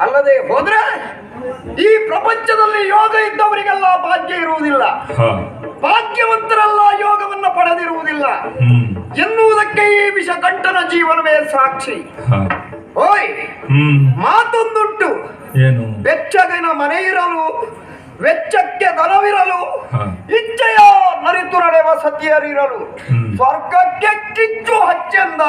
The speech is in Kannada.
ಅಲ್ಲದೆ ಹೋದ್ರೆ ಈ ಪ್ರಪಂಚದಲ್ಲಿ ಯೋಗ ಇದ್ದವರಿಗೆಲ್ಲ ಭಾಗ್ಯ ಇರುವುದಿಲ್ಲ. ಭಾಗ್ಯವಂತರಲ್ಲ ಯೋಗವನ್ನ ಪಡೆದಿರುವುದಿಲ್ಲ. ಎನ್ನುವುದಕ್ಕೆ ಈ ವಿಷ ಕಂಠನ ಜೀವನವೇ ಸಾಕ್ಷಿ. ಓಯ್ ಮಾತೊಂದುಂಟು. ಏನು? ಬೆಚ್ಚಗಿನ ಮನೆ ಇರಲು ವೆಚ್ಚಕ್ಕೆ ದನವಿರಲು. ಇಚ್ಛೆಯ ನರಿತು ನಡೆವ ಸತಿಯರಿರಲು ಸ್ವರ್ಗಕ್ಕೆ ಕಿಚ್ಚು ಹಚ್ಚೆಂದ.